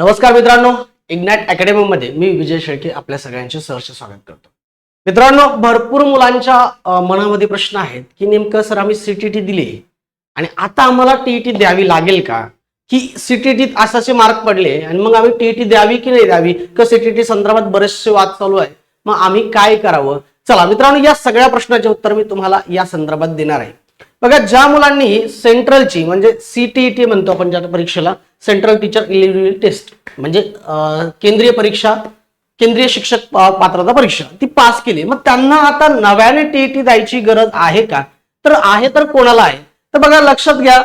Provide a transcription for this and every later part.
नमस्कार मित्रांनो इग्नॅट अकॅडमी मध्ये मी विजय शेळके आपल्या सगळ्यांचे सहर्ष स्वागत करतो. मित्रांनो भरपूर मुलांच्या मनामध्ये प्रश्न आहेत की नेमकं सर आम्ही सीटीटी दिली आणि आता आम्हाला टीईटी द्यावी लागेल का? की सीटीटीत असाचे मार्क पडले आणि मग आम्ही टीईटी द्यावी की नाही द्यावी? किंवा सीटीटी संदर्भात बरेचसे वाद चालू आहे मग आम्ही काय करावं? चला मित्रांनो या सगळ्या प्रश्नाचे उत्तर मी तुम्हाला या संदर्भात देणार आहे. बघा ज्या मुलांनी सेंट्रलची म्हणजे सीटीईटी म्हणतो आपण ज्या परीक्षेला सेंट्रल टीचर इलिजिबिलिटी टेस्ट म्हणजे केंद्रीय परीक्षा केंद्रीय शिक्षक पात्रता परीक्षा ती पास केली. मग त्यांना आता नव्याने टीईटी द्यायची गरज आहे का? तर आहे तर कोणाला आहे? तर बघा लक्षात घ्या.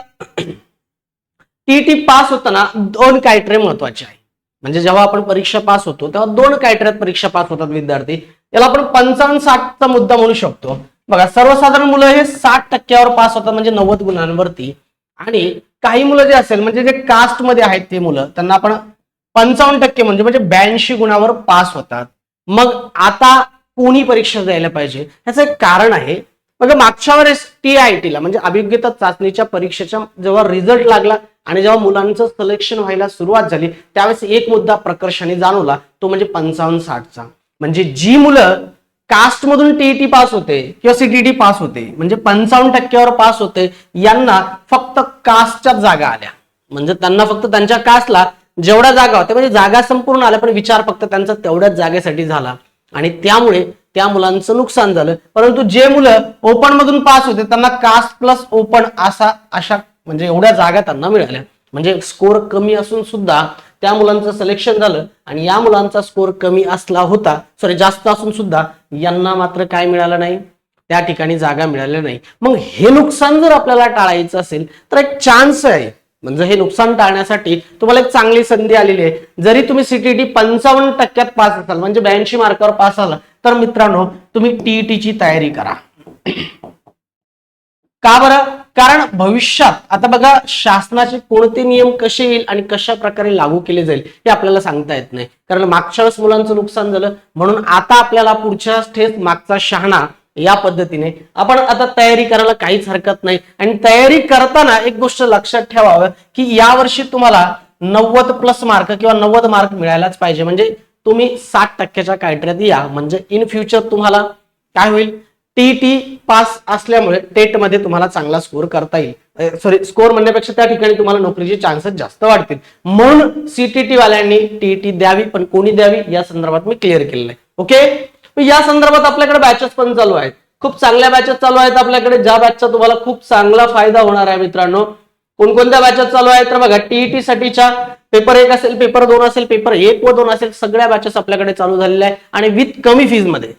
टीईटी पास होताना दोन कायट्रे महत्त्वाचे आहे. म्हणजे जेव्हा आपण परीक्षा पास होतो तेव्हा दोन कायट्र्यात परीक्षा पास होतात विद्यार्थी. याला आपण पंचावन्न साठचा मुद्दा म्हणू शकतो. बघा सर्वसाधारण मुलं हे साठ टक्क्यावर पास होतात म्हणजे नव्वद गुणांवरती. आणि काही मुलं जे असेल म्हणजे जे कास्टमध्ये आहेत ते मुलं त्यांना आपण पंचावन्न टक्के म्हणजे म्हणजे ब्याऐंशी गुणावर पास होतात. मग आता कोणी परीक्षा द्यायला पाहिजे? ह्याचं एक कारण आहे. मग मागच्या वेळेस टी आय टीला म्हणजे अभिज्ञता चाचणीच्या परीक्षेच्या जेव्हा रिझल्ट लागला आणि जेव्हा मुलांचं सिलेक्शन व्हायला सुरुवात झाली त्यावेळेस एक मुद्दा प्रकर्षाने जाणवला तो म्हणजे पंचावन्न साठचा. म्हणजे जी मुलं कास्टमधून टीईटी पास होते किंवा सीटीटी पास होते म्हणजे पंचावन्न टक्क्यावर पास होते यांना फक्त कास्टच्या जागा आल्या. म्हणजे त्यांना फक्त त्यांच्या कास्टला जेवढ्या जागा होत्या म्हणजे जागा संपूर्ण आल्या पण विचार फक्त त्यांचा तेवढ्याच जागेसाठी झाला. आणि त्यामुळे त्या मुलांचं नुकसान झालं. परंतु जे मुलं ओपन मधून पास होते त्यांना कास्ट प्लस ओपन असा अशा म्हणजे एवढ्या जागा त्यांना मिळाल्या. म्हणजे स्कोर कमी असून सुद्धा त्या मुलांचं सिलेक्शन झालं आणि या मुलांचा स्कोर कमी असला होता सॉरी जास्त असून सुद्धा यांना मात्र काय मिळालं नाही. त्या ठिकाणी जागा मिळाल्या नाही. मग हे नुकसान जर आपल्याला टाळायचं असेल तर एक चान्स आहे. म्हणजे हे नुकसान टाळण्यासाठी तुम्हाला एक चांगली संधी आलेली आहे. जरी तुम्ही सीटीटी पंचावन्न टक्क्यात पास असाल म्हणजे ब्याऐंशी मार्कावर पास आला तर मित्रांनो तुम्ही टीईटीची तयारी करा. का बरं? कारण भविष्यात आता बघा शासनाचे कोणते नियम कसे येईल आणि कशा प्रकारे लागू केले जाईल हे आपल्याला सांगता येत नाही. कारण मागच्या वेळेस मुलांचं नुकसान झालं म्हणून आता आपल्याला पुढच्या ठेच मागचा शहाणा या पद्धतीने आपण आता तयारी करायला काहीच हरकत नाही. आणि तयारी करताना एक गोष्ट लक्षात ठेवावं की यावर्षी तुम्हाला नव्वद प्लस मार्क किंवा नव्वद मार्क मिळायलाच पाहिजे. म्हणजे तुम्ही साठ टक्क्याच्या क्रायटेरियात या. म्हणजे इन फ्युचर तुम्हाला काय होईल? टी टी पास असल्यामुळे टेटमध्ये तुम्हाला चांगला स्कोर करता येईल. सॉरी स्कोर म्हणण्यापेक्षा त्या ठिकाणी तुम्हाला नोकरीचे चान्सेस जास्त वाढतील. म्हणून सीटीटी वाल्यांनी टीटी द्यावी पण कोणी द्यावी या संदर्भात मी क्लिअर केलेलं आहे. ओके या संदर्भात आपल्याकडे बॅचेस पण चालू आहेत. खूप चांगल्या बॅचेस चालू आहेत आपल्याकडे. ज्या बॅचचा तुम्हाला खूप चांगला फायदा होणार आहे मित्रांनो. कोणकोणत्या बॅचेस चालू आहेत? तर बघा टीईटी साठीच्या पेपर एक असेल पेपर दोन असेल पेपर एक व दोन असेल सगळ्या बॅचेस आपल्याकडे चालू झालेल्या आहे आणि विथ कमी फीजमध्ये.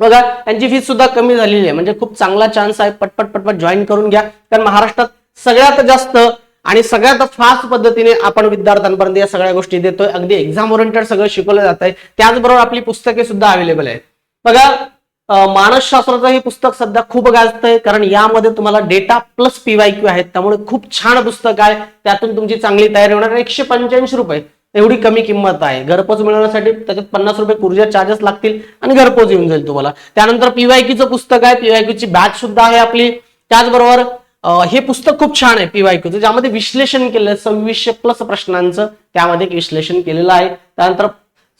बघा त्यांची फीस सुद्धा कमी झालेली आहे. म्हणजे खूप चांगला चान्स आहे. पटपट पटपट जॉईन करून घ्या. कारण महाराष्ट्रात सगळ्यात जास्त आणि सगळ्यात फास्ट पद्धतीने आपण विद्यार्थ्यांपर्यंत या सगळ्या गोष्टी देतोय. अगदी एक्झाम ओरिएंटेड सगळं शिकवलं जात आहे त्याचबरोबर आपली पुस्तके सुद्धा अवेलेबल आहेत. बघा मानसशास्त्राचं हे पुस्तक सध्या खूप गाजतंय. कारण यामध्ये तुम्हाला डेटा प्लस पीवाय क्यू आहेत. त्यामुळे खूप छान पुस्तक आहे. त्यातून तुमची चांगली तयारी होणार. एकशे पंच्याऐंशी रुपये. एवढी कमी किंमत आहे. घरपोच मिळवण्यासाठी त्याच्यात पन्नास रुपये कुर्जिया चार्जेस लागतील आणि घरपोच येऊन जाईल तुम्हाला. त्यानंतर पीवायक्यूचं पुस्तक आहे. पीवायक्यूची बॅच सुद्धा आहे आपली. त्याचबरोबर हे पुस्तक खूप छान आहे पीवायक्यूचं ज्यामध्ये विश्लेषण केलं सव्वीसशे प्लस प्रश्नांचं त्यामध्ये एक विश्लेषण केलेलं आहे. त्यानंतर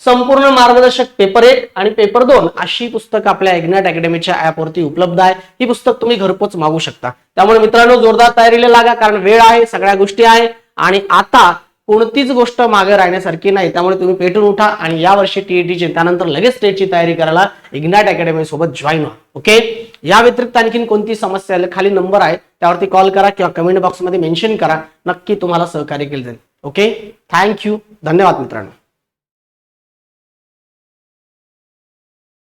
संपूर्ण मार्गदर्शक पेपर एक आणि पेपर दोन अशी पुस्तक आपल्या इग्नाट अकॅडमीच्या ऍपवरती उपलब्ध आहे. ही पुस्तक तुम्ही घरपोच मागू शकता. त्यामुळे मित्रांनो जोरदार तयारीला लागा कारण वेळ आहे सगळ्या गोष्टी आहे. आणि आता कोणतीच गोष्ट मागे राहण्यासारखी नाही. त्यामुळे तुम्ही पेटून उठा आणि या वर्षी टीईटीची त्यानंतर लगेच स्टेटची तयारी करायला इग्नाट अकॅडमी सोबत जॉईन व्हा. ओके या व्यतिरिक्त आणखीन कोणती समस्या आली खाली नंबर आहे. त्यावरती कॉल करा किंवा कमेंट बॉक्समध्ये मेन्शन करा. नक्की तुम्हाला सहकार्य केलं जाईल. ओके थँक्यू धन्यवाद मित्रांनो.